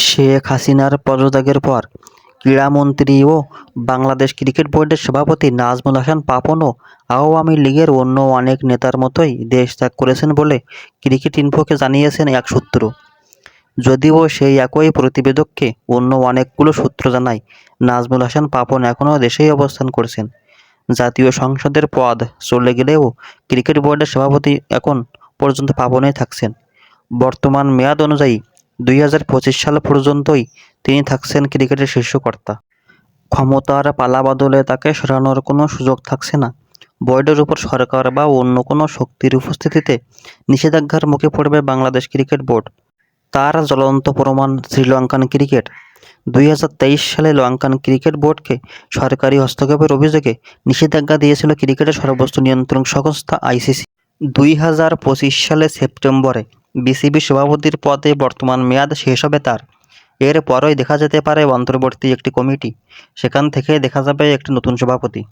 শেখ হাসিনার পদত্যাগের পর ক্রীড়ামন্ত্রী ও বাংলাদেশ ক্রিকেট বোর্ডের সভাপতি নাজমুল হাসান পাপনও আওয়ামী লীগের অন্য অনেক নেতার মতোই দেশ ত্যাগ করেছেন বলে ক্রিকেট ইনফোকে জানিয়েছেন এক সূত্র। যদিও সেই একই প্রতিবেদককে অন্য অনেকগুলো সূত্র জানায়, নাজমুল হাসান পাপন এখনও দেশেই অবস্থান করছেন। জাতীয় সংসদের পদ চলে গেলেও ক্রিকেট বোর্ডের সভাপতি এখন পর্যন্ত পাপনেই থাকছেন। বর্তমান মেয়াদ অনুযায়ী দুই হাজার পঁচিশ সাল পর্যন্তই তিনি থাকছেন ক্রিকেটের শীর্ষকর্তা। ক্ষমতার পালাবদলে তাকে সরানোর কোনো সুযোগ থাকছে না। বোর্ডের উপর সরকার বা অন্য কোনো শক্তির উপস্থিতিতে নিষেধাজ্ঞার মুখে পড়বে বাংলাদেশ ক্রিকেট বোর্ড। তার জ্বলন্ত প্রমাণ শ্রীলঙ্কান ক্রিকেট। দুই হাজার তেইশ সালে লঙ্কান ক্রিকেট বোর্ডকে সরকারি হস্তক্ষেপের অভিযোগে নিষেধাজ্ঞা দিয়েছিল ক্রিকেটের সর্বোচ্চ নিয়ন্ত্রণ সংস্থা আইসিসি। দুই হাজার পঁচিশ সালে সেপ্টেম্বরে বিসিবি সভাপতির পদে বর্তমান মেয়াদ শেষ হবে তার। এর এরপরই দেখা যেতে পারে অন্তর্বর্তী একটি কমিটি। সেখান থেকে দেখা যাবে একটি নতুন সভাপতি।